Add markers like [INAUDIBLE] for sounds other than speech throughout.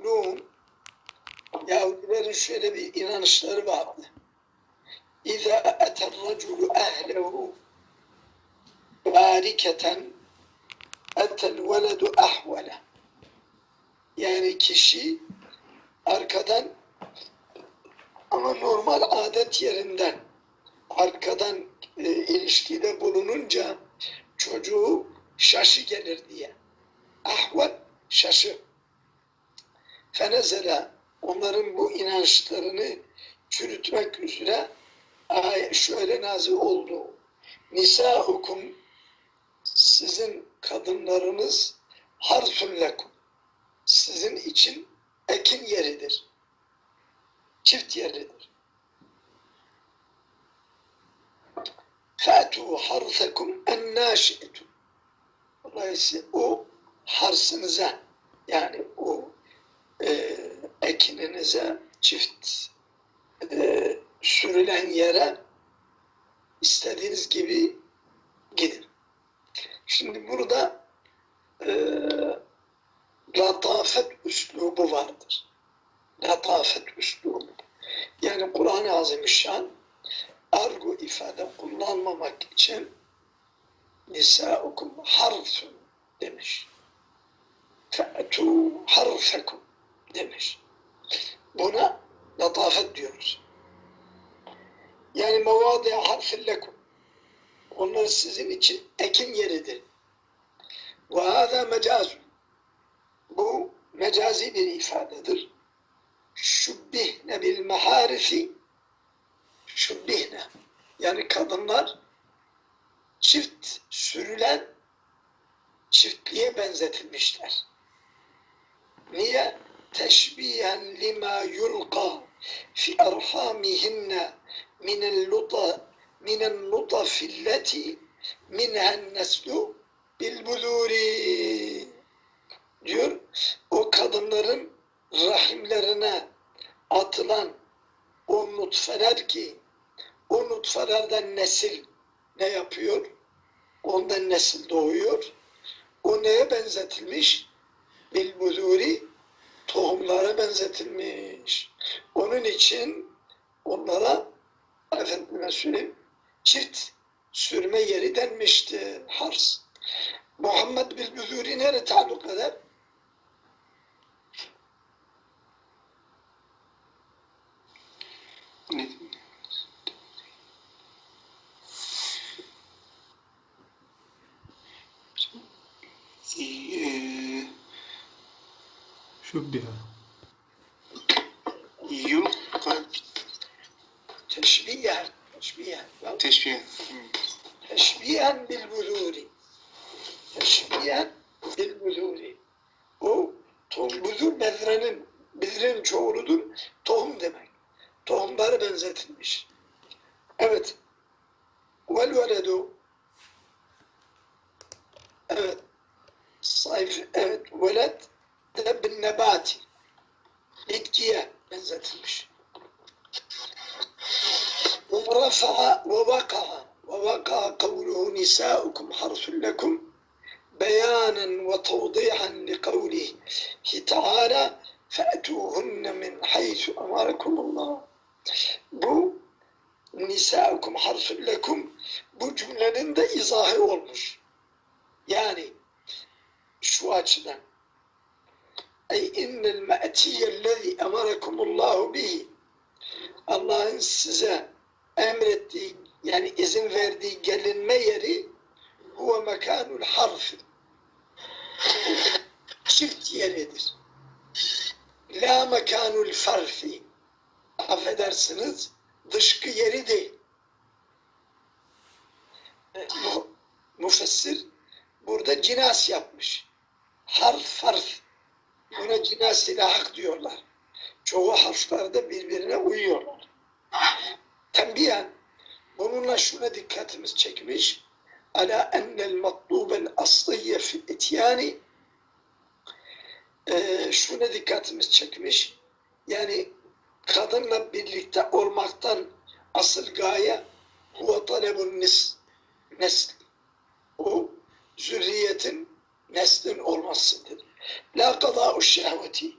yekulun Yahudilerin şöyle bir inanışları vardı. İza eter raculu ehlehu bariketen etel veledu ahvele yani kişi arkadan ama normal adet yerinden arkadan e, ilişkide bulununca çocuğu şaşı gelir diye. Ahval şaşı. Fenezele onların bu inançlarını çürütmek üzere şöyle nazil oldu. Nisaukum sizin kadınlarınız harfun lekum sizin için ekin yeridir. Çift yeridir. Fatu harsakum en naşi'tum. Dolayısıyla o harsınıza yani o e, ekininize çift e, sürülen yere istediğiniz gibi gidin. Şimdi burada e, latafet üslubu vardır. Latafet üslubu. Yani Kur'an-ı Azimüşşan argo ifade kullanmamak için nisaukum harfun demiş. Fe'tu harfekum demiş. Buna latafet diyoruz. Yani mevadi harfin lekum. Onlar sizin için ekin yeridir. Ve hâzâ mecazun. Bu mecazi bir ifadedir. Şubbihne bil maharifi şubbihne yani kadınlar çift sürülen çiftliğe benzetilmişler. Niye? Teşbihen lima yulqa fi erhamihinne minel luta minen nutafilleti minhen neslu bil buluri diyor. O kadınların rahimlerine atılan o nutfeler ki o nutfelerden nesil ne yapıyor? Ondan nesil doğuyor. O neye benzetilmiş? Bilbuzuri tohumlara benzetilmiş. Onun için onlara efendime söyleyeyim çift sürme yeri denmişti. Hars. Muhammed Bilbuzuri nereye taluk eder? Ne? Ee, Teşbihen. Teşbihen. teşbih. Teşbihen bil buzuri. Teşbihen bil buzuri. O tohum, buzur bezrenin, bezrenin çoğuludur. Tohum demek. Tohumları benzetilmiş. Evet. Vel veledu. Evet. Sayf, evet. Veled da bin nebati bitkiye benzetilmiş. Umrafa ve vakaha ve vakaha kavluhu nisaukum harfun lekum beyanen ve tevdihan li kavlihi teala fe'tuhunne min haysu amarakumullah. Bu nisaukum harfun lekum bu cümlenin de izahı olmuş. Yani şu açıdan ey innel me'tiyellezi emarakumullahu bihi Allah'ın size emrettiği yani izin verdiği gelinme yeri huve mekanul harfi çift yeridir. La mekanul farfi affedersiniz dışkı yeri değil. Mu, müfessir burada cinas yapmış. Harf farf. İle hak diyorlar. Çoğu harflerde birbirine uyuyorlar. Tembihen bununla şuna dikkatimiz çekmiş. Ala ennel matlubel asliye fil ityani ee, şuna dikkatimiz çekmiş. Yani kadınla birlikte olmaktan asıl gaye huve talebun nesl. O zürriyetin neslin olmasıdır. La kadâ'u şehveti.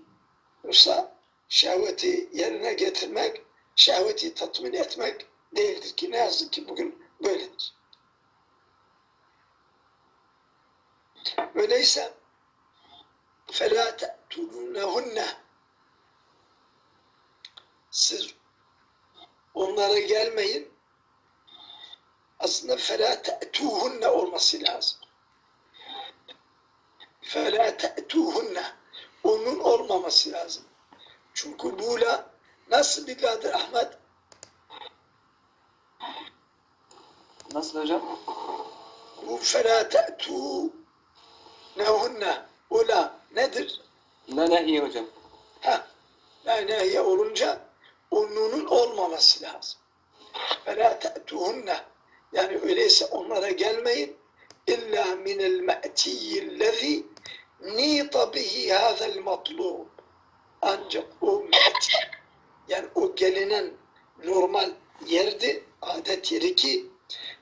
Yoksa şehveti yerine getirmek, şehveti tatmin etmek değildir ki ne yazık ki bugün böyledir. Öyleyse فَلَا تَأْتُونَهُنَّ Siz onlara gelmeyin. Aslında فَلَا تَأْتُوهُنَّ olması lazım. فَلَا تَأْتُوهُنَّ Onun olmaması lazım. Çünkü buğla nasıl bir ladır Ahmet? Nasıl hocam? Bu فَلَا تَأْتُونَهُنَّ Ula nedir? La nehi hocam. Ha, la nehiye olunca onun olmaması lazım. فَلَا تَأْتُهُنَّ Yani öyleyse onlara gelmeyin. İlla minel me'tiyyillezî nîta bihi hâzel matlûb. Ancak o me'ti, yani o gelinen normal yerdi, adet yeri ki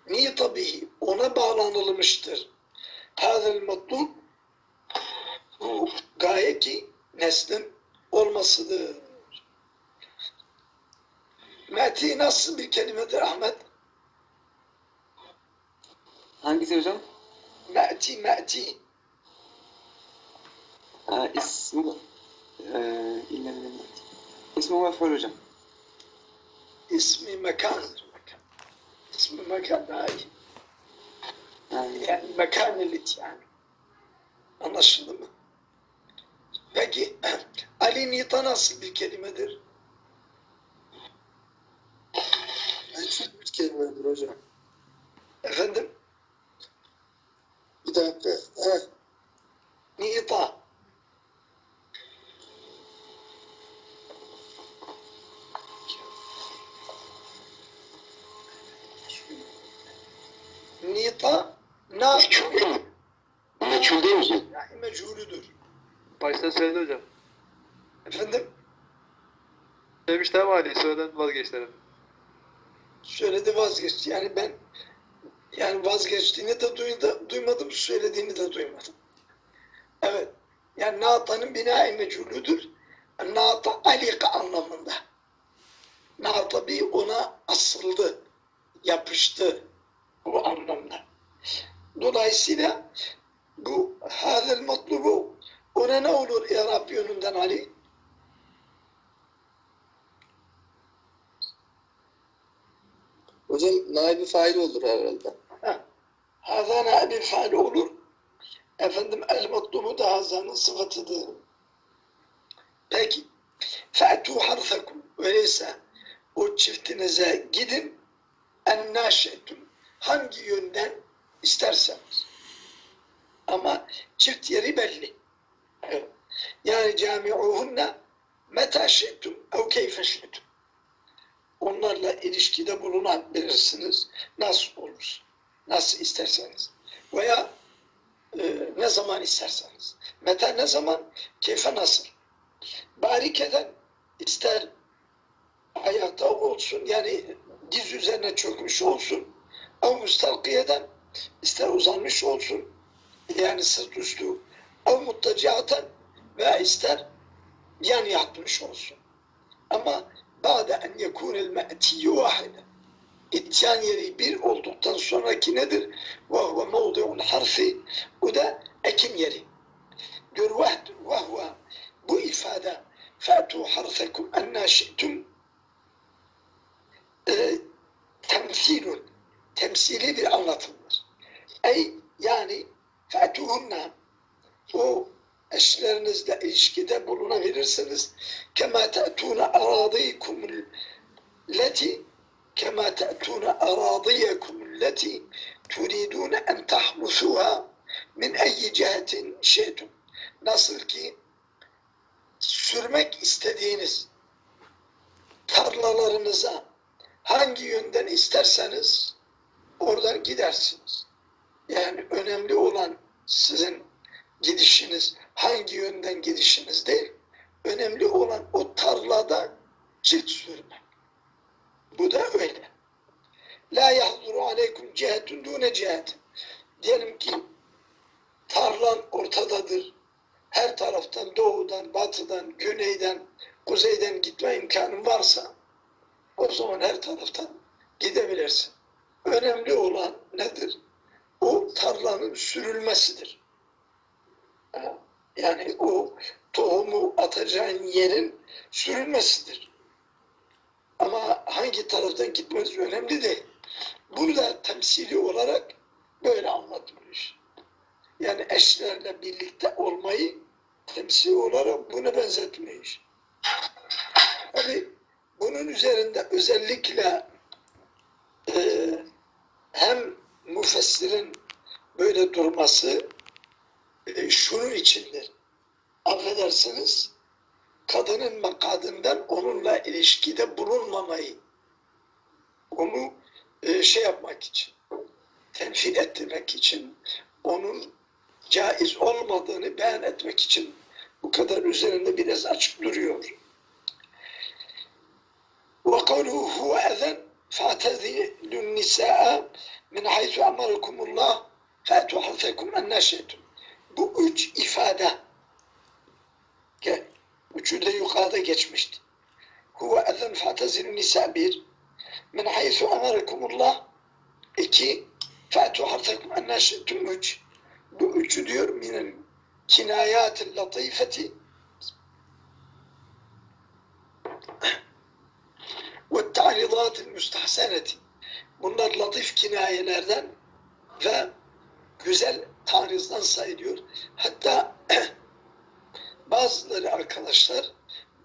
nîta bihi, ona bağlanılmıştır. Hâzel matlûb bu gaye ki neslin olmasıdır. Meti nasıl bir kelimedir Ahmet? Hangisi hocam? Meti, meti. Ha, ismi e, ilmem İsmi mef'ul hocam. İsmi mekandır. Mekan. İsmi mekan daha iyi. Yani, Yani mekan elit yani. Anlaşıldı mı? Peki [CLEARS THROAT] Ali Nita nasıl bir kelimedir? Meçhul bir kelimedir hocam. Efendim? Bir dakika. Ha, Nita. Nita na meçhul değil mi hocam? yani mechulüdür. Başta söyledi hocam. Efendim? Söylemişti ama Ali söyleden vazgeçtiler. Söyledi vazgeçti. Yani ben yani vazgeçtiğini de duydu, duymadım, söylediğini de duymadım. Evet. Yani Nata'nın bina-i meculüdür. Nata alika anlamında. Nata bir ona asıldı, yapıştı bu anlamda. Dolayısıyla bu hazel matlubu ona ne olur İrab yönünden Ali? Hocam naibi fail olur herhalde. Haza naib faal olur. Efendim el mutlubu da hazanın sıfatıdır. Peki. Fe'tu harfakum. Öyleyse o çiftinize gidin. En naşetum. Hangi yönden isterseniz. Ama çift yeri belli. Yani camiuhunna meta şe'tum ev keyfe şe'tum. Onlarla ilişkide bulunabilirsiniz. Nasıl olursa nasıl isterseniz veya e, ne zaman isterseniz. Meta ne zaman? Keyfe nasıl? Barikeden ister ayakta olsun yani diz üzerine çökmüş olsun Av müstalkiyeden ister uzanmış olsun yani sırt üstü av muttaciaten veya ister yan yatmış olsun. Ama ba'de en yekunel me'tiyyü vahide İtyan yeri bir olduktan sonraki nedir? Ve huve mevdi'un harfi bu da ekim yeri. Diyor vehve bu ifade fe'tu harfekum enna şi'tum tefsili bir anlatımdır. Ey yani fetuhunna bu eşlerinizle ilişkide bulunabilirsiniz. Kema te'tûne aradikum leti kema te'tûne aradiyekum leti turidûne en tahmusuha min eyyi cihetin şeytum. Nasıl ki sürmek istediğiniz tarlalarınıza hangi yönden isterseniz oradan gidersiniz. Yani önemli olan sizin gidişiniz hangi yönden gidişiniz değil. Önemli olan o tarlada çift sürmek. Bu da öyle. La yahduru aleykum cihetun dune cihet. Diyelim ki tarlan ortadadır. her taraftan doğudan, batıdan, güneyden, kuzeyden gitme imkanın varsa o zaman her taraftan gidebilirsin. Önemli olan nedir? O tarlanın sürülmesidir. Yani o tohumu atacağın yerin sürülmesidir. Ama hangi taraftan gitmeniz önemli değil. Bunu da temsili olarak böyle anlatmış. Yani eşlerle birlikte olmayı temsil olarak buna benzetmiş. Tabi bunun üzerinde özellikle e, hem müfessirin böyle durması e, şunun içindir. Affedersiniz, kadının makadından onunla ilişkide bulunmamayı, onu e, şey yapmak için, tenfil ettirmek için, onun caiz olmadığını beyan etmek için bu kadar üzerinde biraz açık duruyor. وقوله هو أذن فاعتزلوا النساء من حيث أمركم الله فأتوا حرثكم أن شئتم Bu üç ifade Gel. Üçü de yukarıda geçmişti. Huve ezen fa'tezilü nisa bir. Min haythu emarakumullah. İki. Fa'tu hartakum enne şi'tum üç. Bu üçü diyor minel kinayatil latifeti ta'ridatil müstahseneti. Bunlar latif kinayelerden ve güzel tarizden sayılıyor. Hatta [CLEARS THROAT] bazıları arkadaşlar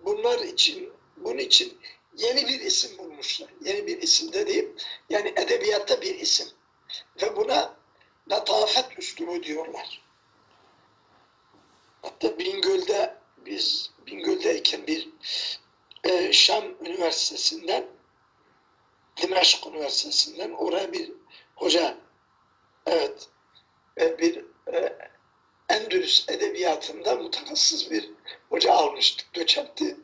bunlar için bunun için yeni bir isim bulmuşlar. Yeni bir isim dediğim yani edebiyatta bir isim. Ve buna latafet üslubu diyorlar. Hatta Bingöl'de biz Bingöl'deyken bir e, Şam Üniversitesi'nden Dimeşk Üniversitesi'nden oraya bir hoca, evet, e, bir e, Endülüs edebiyatında mutahassıs bir hoca almıştık, doçentti.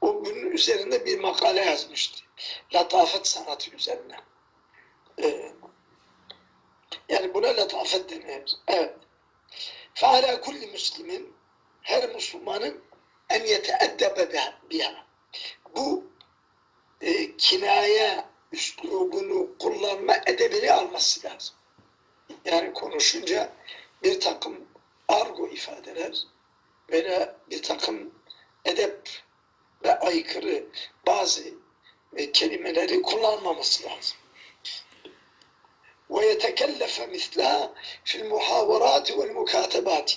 O bunun üzerinde bir makale yazmıştı. Latafet sanatı üzerine. Ee, yani buna latafet deniyoruz. Evet. Fâlâ kulli müslimin her Müslümanın en yeteeddebe biha. Bu e, kinaye üslubunu kullanma edebini alması lazım. Yani konuşunca bir takım argo ifadeler veya bir takım edep ve aykırı bazı e, kelimeleri kullanmaması lazım. ويتكلف مثلها في المحاورات والمكاتبات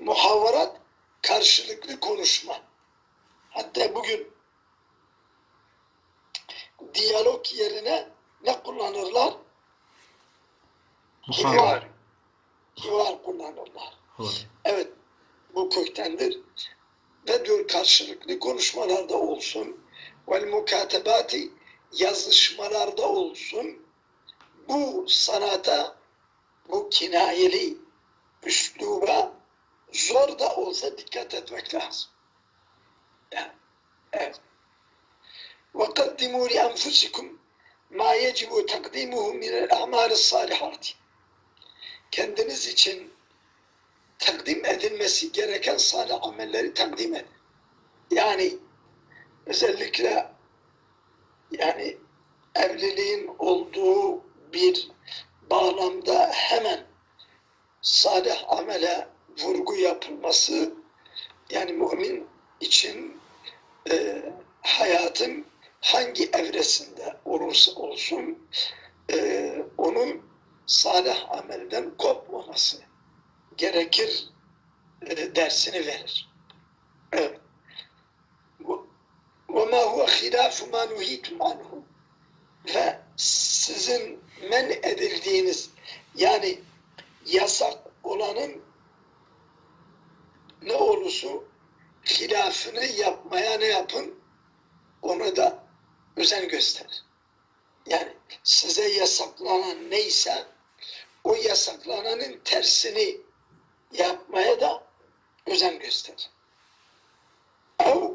muhavarat karşılıklı konuşma. Hatta bugün diyalog yerine ne kullanırlar? Hivar. Hivar kullanırlar. Hava. Evet, bu köktendir. Ve diyor karşılıklı konuşmalarda olsun, vel mukatebati yazışmalarda olsun, bu sanata, bu kinayeli üsluba zor da olsa dikkat etmek lazım. Yani, evet. وَقَدِّمُوا لِأَنْفُسِكُمْ مَا يَجِبُ تَقْدِيمُهُ مِنَ الْاَعْمَالِ الصَّالِحَاتِ Kendiniz için takdim edilmesi gereken salih amelleri takdim edin. Yani özellikle yani evliliğin olduğu bir bağlamda hemen salih amele vurgu yapılması yani mümin için hangi evresinde olursa olsun e, onun salih amelden kopmaması gerekir e, dersini verir. Evet. وَمَا هُوَ خِلَافُ مَا نُهِيتُمْ عَنْهُ Ve sizin men edildiğiniz yani yasak olanın ne olursu hilafını yapmaya ne yapın? Ona da özen gösterin. Yani size yasaklanan neyse o yasaklananın tersini yapmaya da özen gösterin. Ev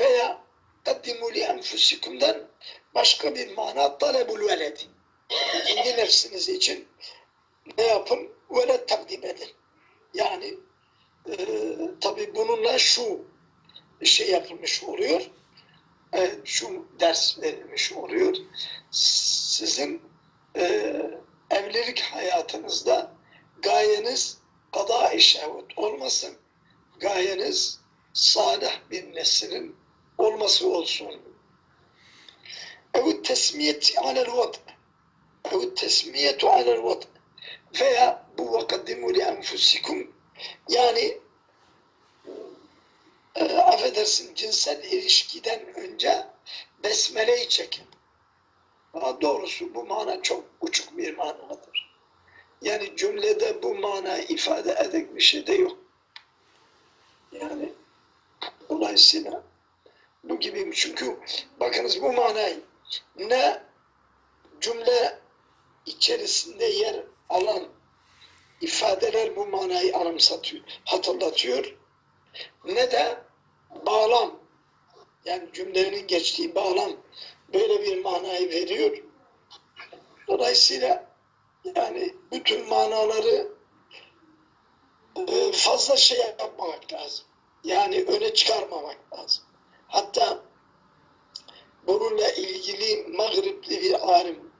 veya kaddimu li enfusikumdan başka bir mana talebul veledi. Kendi nefsiniz için ne yapın? Veled takdim edin. Yani bununla şu şey yapılmış oluyor. Evet, şu ders verilmiş oluyor. Sizin e, evlilik hayatınızda gayeniz kada şehvet olmasın. Gayeniz salih bir neslin olması olsun. Ev tesmiyeti alel vat. Ev tesmiyetu alel vat. Veya bu vakaddimu li enfusikum yani e, affedersin cinsel ilişkiden önce besmeleyi çekin. Ama doğrusu bu mana çok uçuk bir manadır. Yani cümlede bu mana ifade edecek bir şey de yok. Yani dolayısıyla bu gibi çünkü bakınız bu manayı ne cümle içerisinde yer alan ifadeler bu manayı anımsatıyor, hatırlatıyor. Ne de bağlam yani cümlenin geçtiği bağlam böyle bir manayı veriyor. Dolayısıyla yani bütün manaları e, fazla şey yapmamak lazım. Yani öne çıkarmamak lazım. Hatta bununla ilgili Mağripli bir alim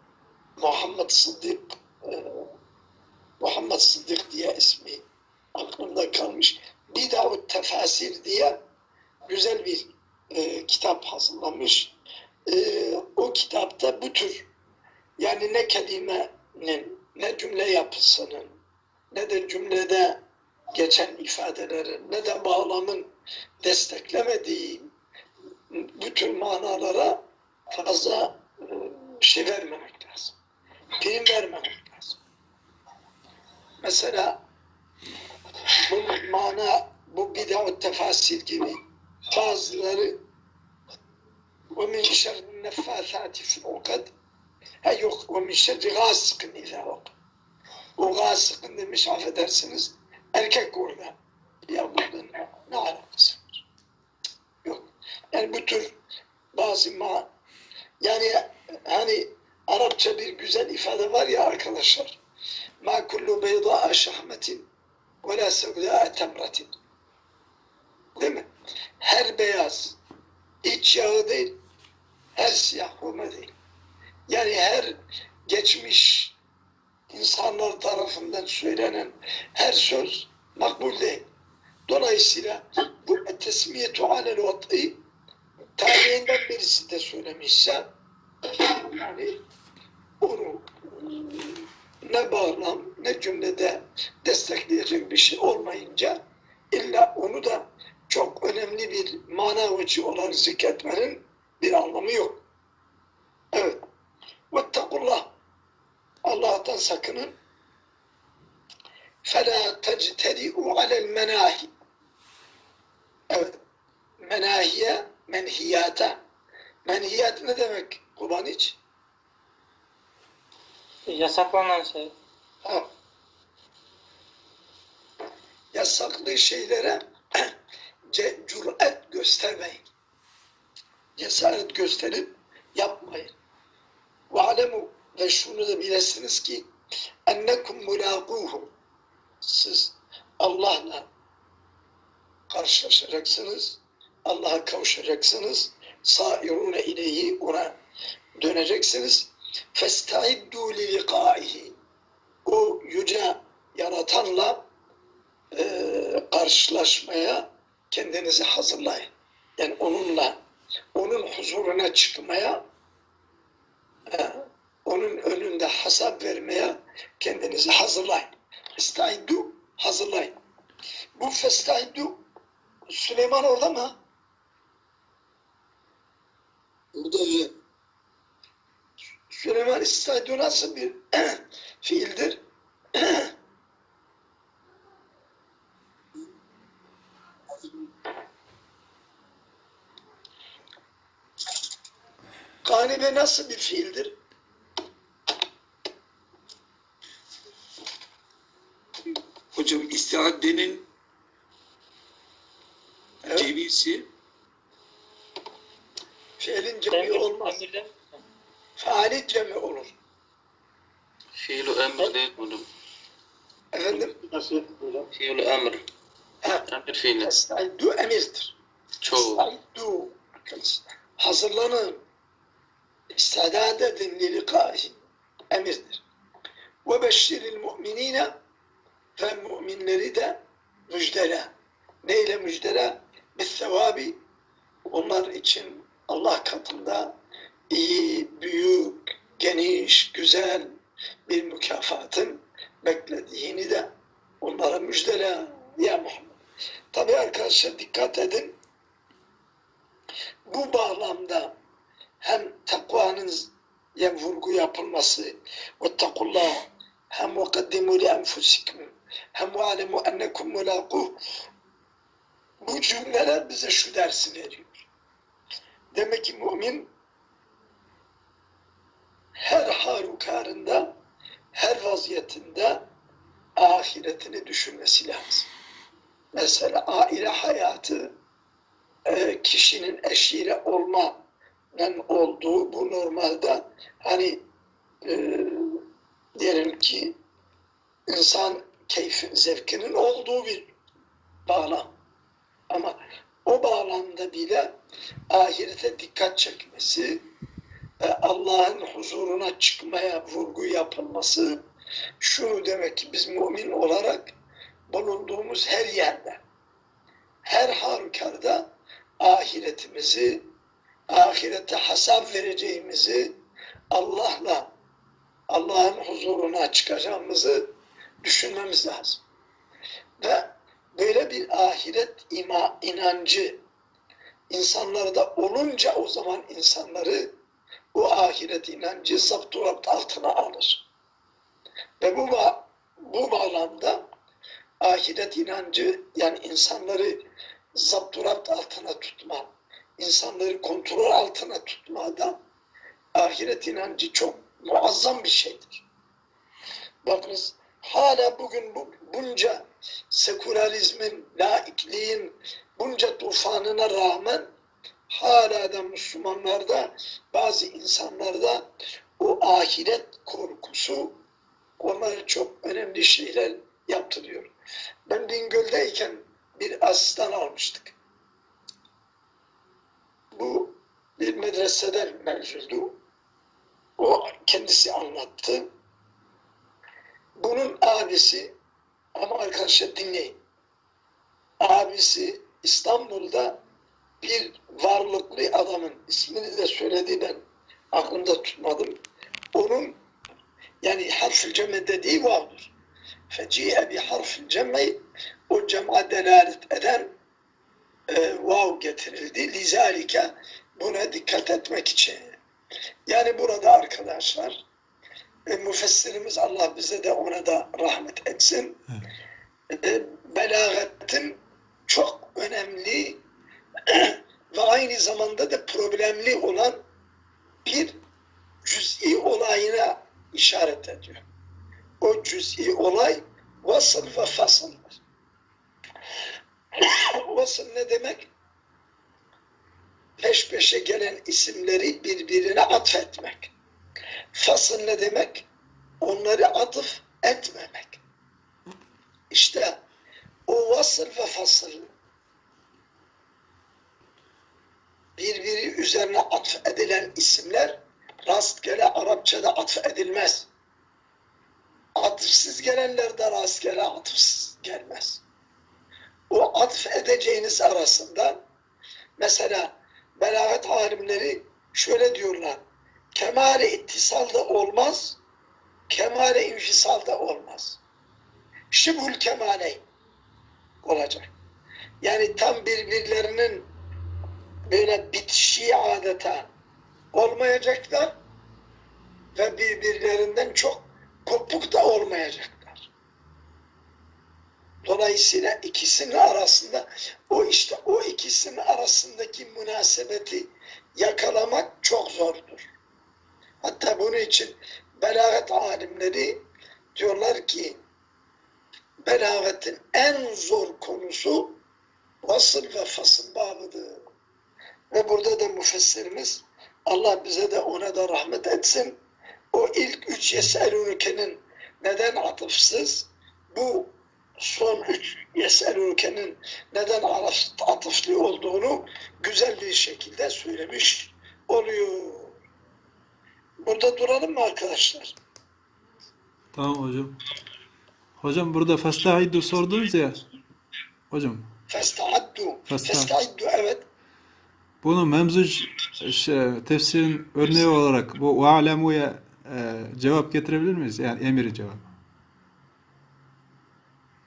Muhammed Sıddık e, Muhammed Sıddık diye ismi aklımda kalmış. Bidavut Tefasir diye güzel bir e, kitap hazırlamış. E, o kitapta bu tür yani ne kelimenin ne cümle yapısının ne de cümlede geçen ifadelerin ne de bağlamın desteklemediği bütün manalara fazla e, şey vermemek lazım. Prim vermemek lazım. Mesela bu mana bu bid'a tefasir gibi. Bazıları ve min şerrin neffâthâti fil ukad. Ha yok ve min şerri gâsıkın izâ vakad o gâsıkın demiş affedersiniz erkek orada. Ya burada ne, alakası var? Yok. Yani bu tür bazı ma yani hani Arapça bir güzel ifade var ya arkadaşlar. Ma kullu beyda'a şahmetin la sevda'a temratin değil mi? Her beyaz iç yağı değil, her siyah hurma değil. Yani her geçmiş insanlar tarafından söylenen her söz makbul değil. Dolayısıyla bu tesmiyetu alel vat'i tarihinden birisi de söylemişse yani onu ne bağlam ne cümlede destekleyecek bir şey olmayınca illa onu da çok önemli bir mana veci olarak zikretmenin bir anlamı yok. Evet. Vettakullah. Allah'tan sakının. فَلَا تَجْتَرِئُوا عَلَى الْمَنَاهِ Evet. Menahiye, menhiyata. Menhiyat ne demek Kubaniç? Yasaklanan şey. Ha. Yasaklı şeylere [CLEARS THROAT] cüret göstermeyin. Cesaret gösterip yapmayın. Ve alemu ve şunu da bilesiniz ki ennekum mulakuhu siz Allah'la karşılaşacaksınız. Allah'a kavuşacaksınız. Sairune ileyhi ona döneceksiniz. Festaiddu li liqaihi o yüce yaratanla e, karşılaşmaya kendinizi hazırlayın. Yani onunla, onun huzuruna çıkmaya, e, onun önünde hesap vermeye kendinizi hazırlayın. Festaiddu, hazırlayın. Bu festaiddu, Süleyman orada mı? Burada hocam. Süleyman istaidu nasıl bir [CLEARS THROAT] fiildir? [CLEARS THROAT] Ganibe nasıl bir fiildir? Hocam istiaddenin Evet, cevisi fiilin cemi olmaz. emirden faali cemi olur. Fiilü emr değil bunu. Efendim? Nasıl hocam? Emr. Emir fiili. Estaidu emirdir. Çoğu. Estaidu. Hazırlanın. İstedat edin lilikahi. Emirdir. Ve beşşiril mu'minine ve müminleri de müjdele. Neyle müjdele? Bis sevabi. Onlar için Allah katında iyi, büyük, geniş, güzel bir mükafatın beklediğini de onlara müjdele ya Muhammed. Tabi arkadaşlar dikkat edin bu bağlamda hem takvanın ya vurgu yapılması ve takullah hem ve kaddimu li enfusikum hem ve alemu ennekum mulakuh bu cümleler bize şu dersi veriyor. Demek ki mümin her harukarında, her vaziyetinde ahiretini düşünmesi lazım. Mesela aile hayatı e, kişinin eşiyle olmanın olduğu bu normalde hani e, diyelim ki insan keyfi, zevkinin olduğu bir bağlam. Ama o bağlamda bile ahirete dikkat çekmesi, Allah'ın huzuruna çıkmaya vurgu yapılması şunu demek ki biz mümin olarak bulunduğumuz her yerde, her halükarda ahiretimizi, ahirete hesap vereceğimizi, Allah'la, Allah'ın huzuruna çıkacağımızı düşünmemiz lazım. Ve böyle bir ahiret ima, inancı insanlarda olunca o zaman insanları bu ahiret inancı zapturapt altına alır. Ve bu, bu bağlamda ahiret inancı yani insanları zapturapt altına tutma, insanları kontrol altına tutmada ahiret inancı çok muazzam bir şeydir. Bakınız hala bugün bu, bunca sekülerizmin, laikliğin bunca tufanına rağmen hala da Müslümanlarda bazı insanlarda o ahiret korkusu onlara çok önemli şeyler yaptırıyor. Ben Bingöl'deyken bir asistan almıştık. Bu bir medreseden mevzudu. O kendisi anlattı. Bunun abisi ama arkadaşlar dinleyin. Abisi İstanbul'da bir varlıklı adamın ismini de söyledi ben aklımda tutmadım. Onun yani harf-ı cemme dediği vardır. Feci'e bi cemme o cem'a delalet eden e, vav getirildi. Lizalike buna dikkat etmek için. Yani burada arkadaşlar e, müfessirimiz Allah bize de ona da rahmet etsin. E, belagatin çok önemli ve aynı zamanda da problemli olan bir cüz'i olayına işaret ediyor. O cüz'i olay vasıl ve fasıldır. [COUGHS] vasıl ne demek? Peş peşe gelen isimleri birbirine atfetmek. Fasıl ne demek? Onları atıf etmemek. İşte o vasıl ve fasıl birbiri üzerine atf edilen isimler rastgele Arapçada atf edilmez. Atıfsız gelenler de rastgele atıfsız gelmez. O atf edeceğiniz arasında mesela belagat alimleri şöyle diyorlar. Kemale ittisalda olmaz, kemale infisalda olmaz. Şibhül kemale olacak. Yani tam birbirlerinin böyle bitişi adeta olmayacaklar ve birbirlerinden çok kopuk da olmayacaklar. Dolayısıyla ikisinin arasında o işte o ikisinin arasındaki münasebeti yakalamak çok zordur. Hatta bunun için belagat alimleri diyorlar ki belagatin en zor konusu vasıl ve fasıl babıdır. Ve burada da müfessirimiz Allah bize de ona da rahmet etsin. O ilk üç yeselûnükenin neden atıfsız? Bu son üç yeselûkenin neden atıflı olduğunu güzel bir şekilde söylemiş oluyor. Burada duralım mı arkadaşlar? Tamam hocam. Hocam burada festaidu sordunuz ya. Hocam Festa'addu. Festa- Festa'addu evet. Bunu memzuc tefsirin örneği olarak bu ve'alemu'ya e, cevap getirebilir miyiz? Yani emiri cevap.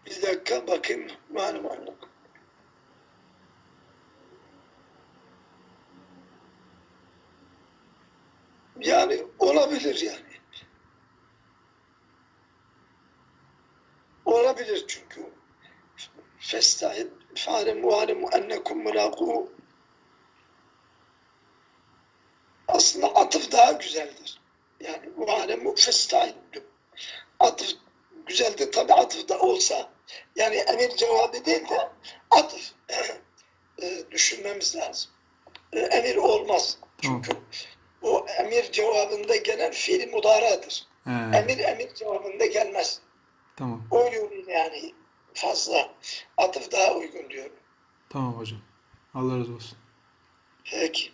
Bir dakika bakayım. Malum. Yani olabilir yani. Olabilir çünkü. Festahid fa'lem ve alemu ennekum mulaku aslında atıf daha güzeldir. Yani ve alemu festahiddu. Atıf güzeldir tabi atıf da olsa yani emir cevabı değil de atıf [CLEARS THROAT] e, düşünmemiz lazım. E, emir olmaz. Çünkü o emir cevabında gelen fiil mudaradır. He, Emir emir cevabında gelmez. tamam. Yönü yani fazla. Atıf daha uygun diyorum. Tamam hocam. Allah razı olsun. Peki.